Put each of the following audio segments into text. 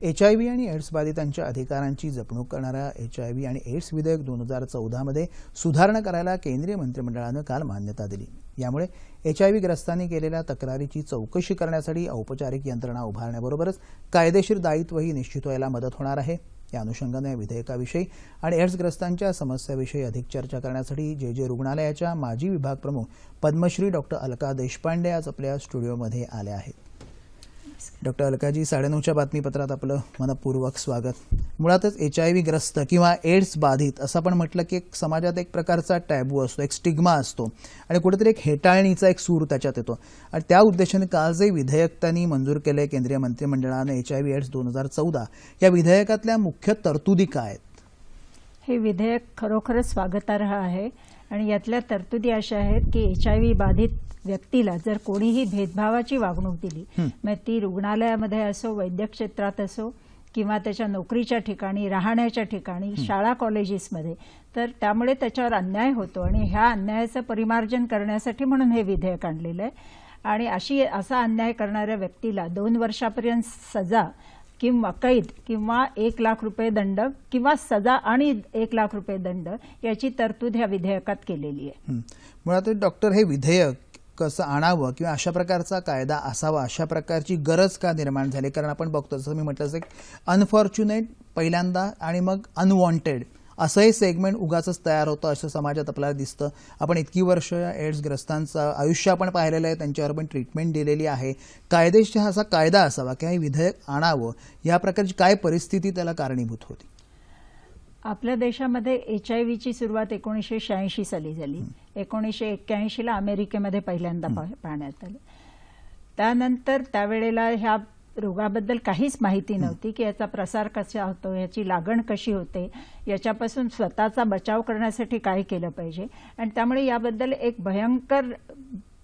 H I V आणि AIDS बाधितांच्या अधिकारांची जपणूक करणाऱ्या एच आय व्ही आणि एड्स विधेयक दोन हजार चौदामध्ये सुधारणा करायला केंद्रीय मंत्रिमंडळानं काल मान्यता दिली. यामुळे एच आय व्ही ग्रस्तांनी केलेल्या तक्रारीची चौकशी करण्यासाठी औपचारिक यंत्रणा उभारण्याबरोबरच कायदेशीर दायित्वही निश्चित व्हायला मदत होणार आहे. या अनुषंगानं या विधेयकाविषयी आणि एड्सग्रस्तांच्या समस्याविषयी अधिक चर्चा करण्यासाठी जे जे रुग्णालयाच्या माजी विभाग प्रमुख पद्मश्री डॉक्टर अलका देशपांडे आज आपल्या स्टुडिओमध्ये आल्या आहेत. डॉक्टर अलकाजी साडेनऊच्या बातमीपत्रात आपलं मनपूर्वक स्वागत. मुळातच एच आय व्ही ग्रस्त किंवा एड्स बाधित असं आपण म्हटलं की एक समाजात एक प्रकारचा टॅबू असतो एक स्टिग्मा असतो आणि कुठेतरी एक हेटाळणीचा एक सूर त्याच्यात येतो. आणि त्या उद्देशाने काल जे विधेयक त्यांनी मंजूर केले केंद्रीय मंत्रिमंडळानं एच आय व्ही एड्स दोन हजार चौदा. या विधेयकातल्या मुख्य तरतुदी काय आहेत? हे विधेयक खरोखरच स्वागतार्ह आहे. आणि यातल्या तरतुदी अशा आहेत की एच आय व्ही बाधित व्यक्तीला जर कोणीही भेदभावाची वागणूक दिली मग ती रुग्णालयामध्ये असो वैद्यक क्षेत्रात असो किंवा त्याच्या नोकरीच्या ठिकाणी राहण्याच्या ठिकाणी शाळा कॉलेजेसमध्ये तर त्यामुळे त्याच्यावर अन्याय होतो आणि ह्या अन्यायाचं परिमार्जन करण्यासाठी म्हणून हे विधेयक आणलेलं आहे. आणि अशी असा अन्याय करणाऱ्या व्यक्तीला दोन वर्षापर्यंत सजा किंवा कैद किंवा एक लाख रुपये दंड किंवा सजा आणि एक लाख रुपये दंड याची तरतूद ह्या विधेयकात केलेली आहे. मुळात डॉक्टर हे विधेयक कसं आणावं किंवा अशा प्रकारचा कायदा असावा अशा प्रकारची गरज का निर्माण झाली? कारण आपण बघतो जसं मी म्हटलं अनफॉर्च्युनेट पहिल्यांदा आणि मग अनवॉन्टेड असं हे सेगमेंट उगाच तयार होतं असं समाजात आपल्याला दिसतं. आपण इतकी वर्ष या एड्सग्रस्तांचं आयुष्य आपण पाहिलेलं आहे त्यांच्यावर पण ट्रीटमेंट दिलेली आहे. कायदेशीर असा कायदा असावा किंवा हे विधेयक आणावं या प्रकारची काय परिस्थिती त्याला कारणीभूत होती? आपल्या देशामध्ये एच आय व्हीची सुरुवात एकोणीसशे शहाऐंशी साली झाली. एकोणीसशे एक्क्याऐंशीला अमेरिकेमध्ये पहिल्यांदा पाहण्यात आलं. त्यानंतर त्यावेळेला ह्या रोगाबद्दल काहीच माहिती नव्हती की याचा प्रसार कसा होतो याची लागण कशी होते याच्यापासून स्वतःचा बचाव करण्यासाठी काय केलं पाहिजे. आणि त्यामुळे याबद्दल एक भयंकर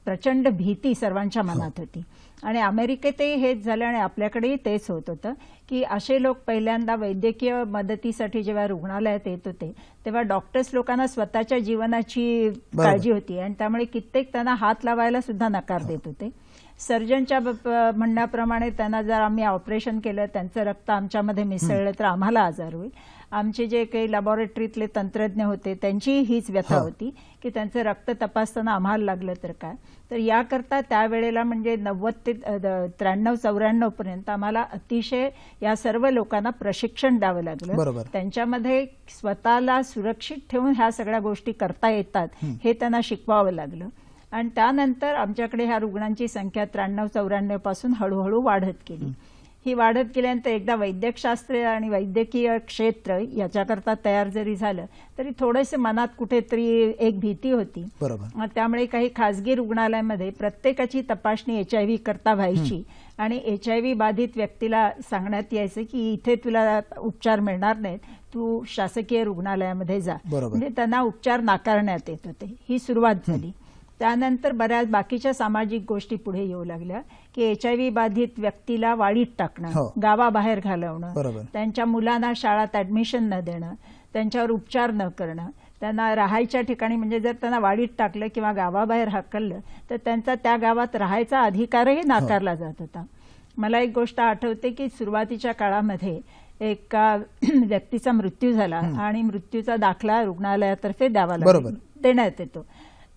प्रचंड भीती सर्वांच्या मनात होती. आणि अमेरिकेतही हेच झालं आणि आपल्याकडेही तेच होत होतं की असे लोक पहिल्यांदा वैद्यकीय मदतीसाठी जेव्हा रुग्णालयात येत होते तेव्हा डॉक्टर्स लोकांना स्वतःच्या जीवनाची. काळजी होती आणि त्यामुळे कित्येक त्यांना हात लावायला सुद्धा नकार देत होते. सर्जनच्या म्हणण्याप्रमाणे त्यांना जर आम्ही ऑपरेशन केलं त्यांचं रक्त आमच्यामध्ये मिसळलं तर आम्हाला आजार होईल. आमचे जे काही लॅबॉरेटरीतले तंत्रज्ञ होते त्यांची हीच व्यथा. होती की त्यांचं रक्त तपासताना आम्हाला लागलं तर काय? तर याकरता त्यावेळेला म्हणजे नव्वद ते त्र्याण्णव चौऱ्याण्णव पर्यंत आम्हाला अतिशय या सर्व लोकांना प्रशिक्षण द्यावं लागलं. त्यांच्यामध्ये स्वतःला सुरक्षित ठेवून ह्या सगळ्या गोष्टी करता येतात हे त्यांना शिकवावं लागलं. आणि त्यानंतर आमच्याकडे ह्या रुग्णांची संख्या त्र्याण्णव चौऱ्याण्णवपासून हळूहळू वाढत गेली. ही वाढत गेल्यानंतर एकदा वैद्यकशास्त्र आणि वैद्यकीय क्षेत्र याच्याकरता तयार जरी झालं तरी थोडेसे मनात कुठेतरी एक भीती होती. त्यामुळे काही खासगी रुग्णालयामध्ये प्रत्येकाची तपासणी एच आय व्ही करता व्हायची. आणि एच आय व्ही बाधित व्यक्तीला सांगण्यात यायचं की इथे तुला उपचार मिळणार नाहीत तू शासकीय रुग्णालयामध्ये जा. म्हणजे त्यांना उपचार नाकारण्यात येत होते. ही सुरुवात झाली. त्यानंतर बऱ्याच बाकीच्या सामाजिक गोष्टी पुढे येऊ लागल्या की एच आय व्ही बाधित व्यक्तीला वाढीत हो. टाकणं गावाबाहेर घालवणं. त्यांच्या मुलांना शाळात ऍडमिशन न देणं त्यांच्यावर उपचार न करणं त्यांना राहायच्या ठिकाणी म्हणजे जर त्यांना वाडीत टाकलं किंवा गावाबाहेर हाकललं तर त्यांचा त्या गावात राहायचा अधिकारही नाकारला जात होता मला एक गोष्ट आठवते की सुरुवातीच्या काळामध्ये एका व्यक्तीचा मृत्यू झाला आणि मृत्यूचा दाखला रुग्णालयातर्फे द्यावा. लागला देण्यात येतो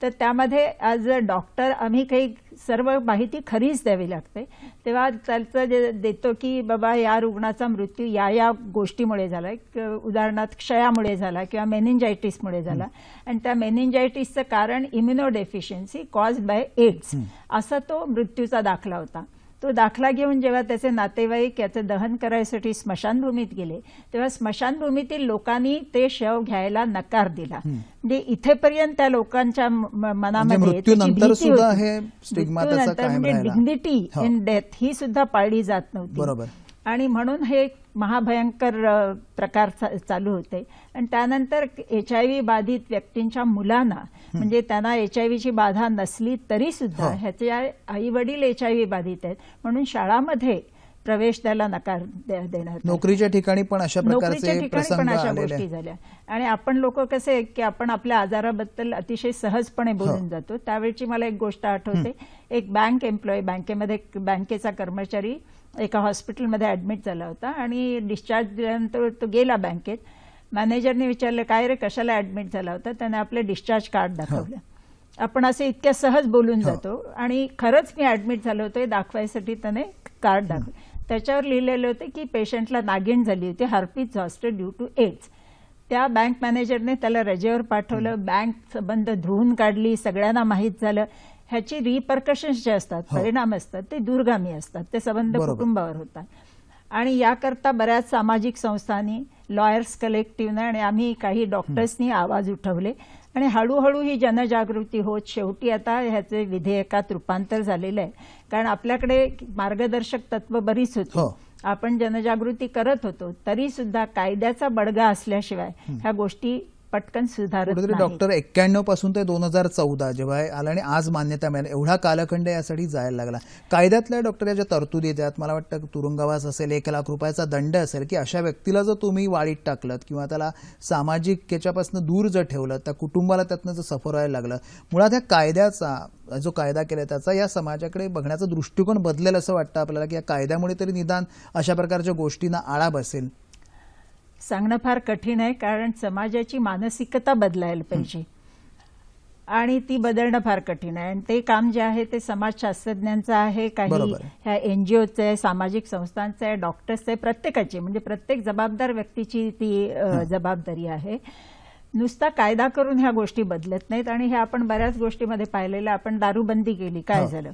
तर त्यामध्ये आज डॉक्टर आम्ही काही सर्व माहिती खरीच द्यावी लागते. तेव्हा त्याचं जे देतो की बाबा या रुग्णाचा मृत्यू या या गोष्टीमुळे झाला. उदाहरणार्थ क्षयामुळे झाला किंवा मेनिंजायटिसमुळे झाला. आणि त्या मेनिंजायटिसचं कारण immunodeficiency cause by AIDS असा तो मृत्यूचा दाखला होता. तो दाखला घेऊन जेव्हा त्याचे नातेवाईक याचं दहन करायसाठी स्मशानभूमीत गेले तेव्हा स्मशानभूमीतील लोकांनी ते शव घ्यायला नकार दिला म्हणजे इथेपर्यंत त्या लोकांच्या मनामध्ये म्हणजे कायम म्हणजे. डिग्निटी हो. इन डेथ ही सुद्धा पाळली जात नव्हती बरोबर. आणि म्हणून हे एक महाभयंकर प्रकार चालू होते. आणि त्यानंतर एच आय व्ही बाधित व्यक्तींच्या मुलांना म्हणजे त्यांना एच आय व्हीची बाधा नसली तरी सुद्धा हो. ह्याचे आई वडील एच आय व्ही बाधित आहेत. म्हणून शाळामध्ये प्रवेश द्यायला नकार दे- देण्यात आला. नोकरीच्या ठिकाणी पण अशा नोकरीच्या प्रकारचे ठिकाणी प्रसंग पण अशा गोष्टी. झाल्या. आणि आपण लोक कसे की आपण आपल्या आजाराबद्दल अतिशय सहजपणे बोलून हो. जातो. त्यावेळची मला एक गोष्ट आठवते. एक बँक एम्प्लॉई बँकेमध्ये बँकेचा कर्मचारी एका हॉस्पिटलमध्ये ऍडमिट झाला होता आणि डिस्चार्ज दिल्यानंतर तो गेला बँकेत. मॅनेजरने विचारलं काय रे कशाला ऍडमिट झाला होता? त्याने आपले डिस्चार्ज कार्ड दाखवलं. आपण असे इतक्या सहज बोलून. जातो आणि खरंच मी ऍडमिट झालो होतो हे दाखवायसाठी त्याने कार्ड दाखवलं. त्याच्यावर लिहिलेलं होतं की पेशंटला नागिण झाली होती herpes zoster due to AIDS त्या बँक मॅनेजरने त्याला रजेवर पाठवलं बँक संबंध धुवून काढली सगळ्यांना माहीत झालं. ह्याची रिपरकशन्स जे असतात हो. परिणाम असतात ते दूरगामी असतात ते संबंध. कुटुंबावर होतात. आणि याकरता बऱ्याच सामाजिक संस्थांनी लॉयर्स कलेक्टिव्हने आणि आम्ही काही डॉक्टर्सनी आवाज उठवले. आणि हळूहळू ही जनजागृती होत शेवटी आता ह्याचे विधेयकात रूपांतर झालेलं आहे. कारण आपल्याकडे मार्गदर्शक तत्व बरीच होती. हो. आपण जनजागृती करत होतो तरी सुद्धा कायद्याचा बडगा असल्याशिवाय ह्या गोष्टी पटकन सुधारत कुठेतरी डॉक्टर एक्क्याण्णवपासून ते दोन हजार चौदा जेव्हा आलं आणि आज मान्यता मिळाली. एवढा कालखंड यासाठी जायला लागला. कायद्यातल्या डॉक्टर ज्या तरतुदी त्यात मला वाटतं तुरुंगवास असेल एक लाख रुपयाचा दंड असेल की अशा व्यक्तीला जर तुम्ही वाळीत टाकलं किंवा त्याला सामाजिक याच्यापासून दूर जर ठेवलं त्या कुटुंबाला त्यातनं जर सफर व्हायला लागलं. मुळात ह्या कायद्याचा जो कायदा केला त्याचा या समाजाकडे बघण्याचा दृष्टिकोन बदलेल असं वाटतं आपल्याला की या कायद्यामुळे तरी निदान अशा प्रकारच्या गोष्टींना आळा बसेल. सांगणं फार कठीण आहे कारण समाजाची मानसिकता बदलायला पाहिजे. आणि ती बदलणं फार कठीण आहे. आणि ते काम जे आहे ते समाजशास्त्रज्ञांचं आहे काही बरोबर. आहे. ह्या एनजीओचं आहे सामाजिक संस्थांचं आहे डॉक्टर्सचं आहे प्रत्येकाची म्हणजे प्रत्येक जबाबदार व्यक्तीची ती जबाबदारी आहे. नुसता कायदा करून ह्या गोष्टी बदलत नाहीत. आणि हे आपण बऱ्याच गोष्टीमध्ये पाहिलेलं आहे. आपण दारूबंदी केली. काय. झालं?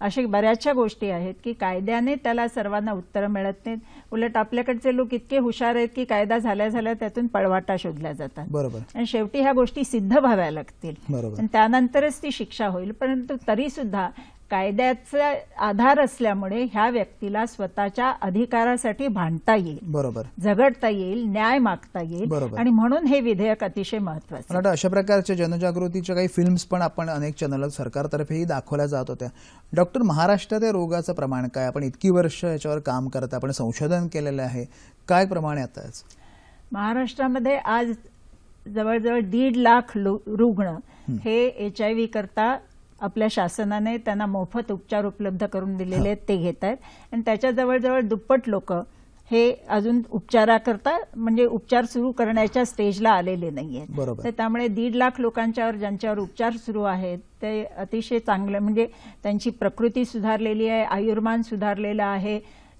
अशा बऱ्याचशा गोष्टी आहेत की कायद्याने त्याला सर्वांना उत्तरं मिळत नाहीत. उलट आपल्याकडचे लोक इतके हुशार आहेत की कायदा झाल्या झाल्या त्यातून पळवाटा शोधल्या जातात. बरोबर. आणि शेवटी ह्या गोष्टी सिद्ध व्हाव्या लागतील. बरोबर. आणि त्यानंतरच ती शिक्षा होईल. परंतु तरी सुद्धा कायद्याचा आधार असल्यामुळे ह्या व्यक्तीला स्वतःच्या अधिकारासाठी भांडता येईल. बरोबर. झगडता येईल न्याय मागता येईल बरोबर. आणि म्हणून हे विधेयक अतिशय महत्वाचं अशा प्रकारच्या जनजागृतीच्या काही फिल्म्स पण आपण अनेक चॅनल सरकारतर्फेही दाखवल्या जात होत्या. डॉक्टर महाराष्ट्रात या रोगाचं प्रमाण काय? आपण इतकी वर्ष याच्यावर काम करत आपण संशोधन केलेलं आहे. काय प्रमाण आता? महाराष्ट्रामध्ये आज जवळजवळ दीड लाख रुग्ण हे. एच आय व्ही करता आपल्या शासनाने त्यांना मोफत उपचार उपलब्ध करून दिलेले आहेत ते घेत आहेत आणि त्याच्या जवळजवळ दुप्पट लोक हे अजून उपचाराकरता म्हणजे उपचार सुरू करण्याच्या स्टेजला आलेले नाही आहेत. तर त्यामुळे दीड लाख लोकांच्यावर ज्यांच्यावर उपचार सुरू आहेत ते अतिशय चांगले म्हणजे त्यांची प्रकृती सुधारलेली आहे आयुर्मान सुधारलेलं आहे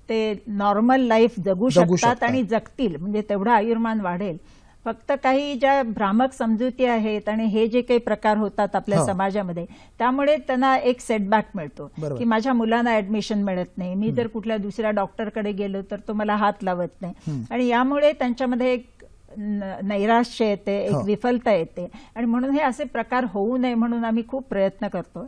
ते नॉर्मल लाईफ जगू शकतात. आणि जगतील म्हणजे तेवढं आयुर्मान वाढेल फक्त काही ज्या भ्रामक समजुती आहेत आणि हे जे काही प्रकार होतात आपल्या. समाजामध्ये त्यामुळे त्यांना एक सेटबॅक मिळतो. की माझ्या मुलांना ऍडमिशन मिळत नाही मी जर कुठल्या दुसऱ्या डॉक्टरकडे गेलो तर तो मला हात लावत नाही. आणि यामुळे त्यांच्यामध्ये एक नैराश्य येते एक. विफलता येते आणि म्हणून हे असे प्रकार होऊ नये म्हणून आम्ही खूप प्रयत्न करतो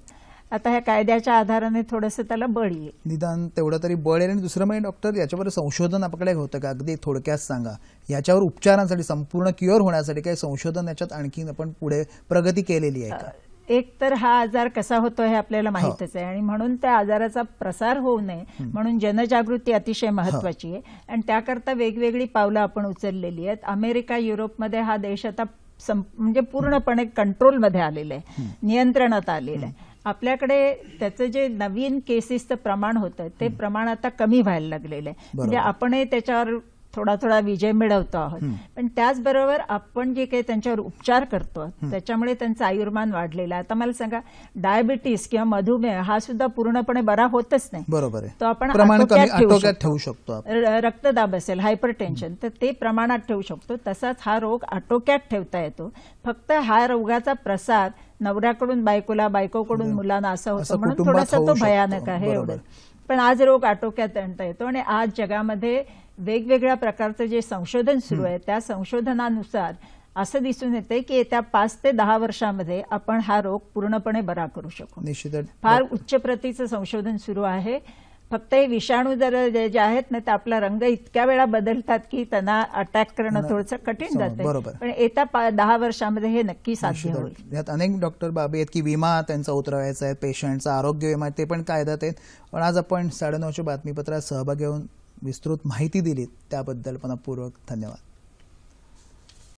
आता ह्या कायद्याच्या आधाराने थोडंसं त्याला बळ येईल. निदान तेवढं तरी बळ आहे आणि दुसरं म्हणजे डॉक्टर याच्यावर संशोधन आपल्याकडे होतं का? अगदी थोडक्यात सांगा. याच्यावर उपचारांसाठी संपूर्ण क्युअर होण्यासाठी काही संशोधन याच्यात आणखी आपण पुढे प्रगती केलेली आहे का? एक तर हा आजार कसा होतो हे आपल्याला माहितच आहे. आणि म्हणून त्या आजाराचा प्रसार होऊ नये म्हणून जनजागृती अतिशय महत्वाची आहे. आणि त्याकरता वेगवेगळी पावलं आपण उचललेली आहेत. अमेरिका युरोपमध्ये हा देश आता म्हणजे पूर्णपणे कंट्रोलमध्ये आलेला आहे. नियंत्रणात आलेलं आहे. आपल्याकडे त्याचं जे नवीन केसेसचं प्रमाण होतं ते प्रमाण आता कमी व्हायला लागलेलं आहे म्हणजे. आपणही त्याच्यावर थोडा थोडा विजय मिळवतो आहोत. पण त्याचबरोबर आपण जे काही त्यांच्यावर उपचार करतो त्याच्यामुळे त्यांचं आयुर्मान वाढलेलं आहे. आता मला सांगा डायबिटीस किंवा मधुमेह हा सुद्धा पूर्णपणे बरा होतच नाही. बरोबर तो आपण ठेवू शकतो. रक्तदाब असेल हायपर टेन्शन तर ते प्रमाणात ठेवू शकतो. तसाच हा रोग आटोक्यात ठेवता येतो. फक्त हा रोगाचा प्रसार नवऱ्याकडून बायकोला बायकोकडून मुलांना असा होतो म्हणून थोडासा तो. भयानक आहे. एवढं. पण आज रोग आटोक्यात आणता येतो आणि आज जगामध्ये वेगवेगळ्या प्रकारचं जे संशोधन सुरू आहे त्या संशोधनानुसार असं दिसून येते की येत्या पाच ते दहा वर्षामध्ये आपण हा रोग पूर्णपणे बरा करू शकू. निश्चितच. फार उच्च प्रतीचं संशोधन सुरू आहे. फक्त हे विषाणू जर जे आहेत ना ते आपला रंग इतक्या वेळा बदलतात की त्यांना अटॅक करणं थोडंसं कठीण जातं बरोबर. पण येत्या दहा वर्षामध्ये हे नक्की साध्य होईल. यात अनेक डॉक्टर बाबी आहेत की विमा त्यांचा उतरवायचा आहे पेशंटचा आरोग्य विमा ते पण कायद्यात आहेत पण आज आपण साडेनऊच्या बातमीपत्रात सहभागी होऊन विस्तृत माहिती दिली त्याबद्दल पुन्हा पूर्वक धन्यवाद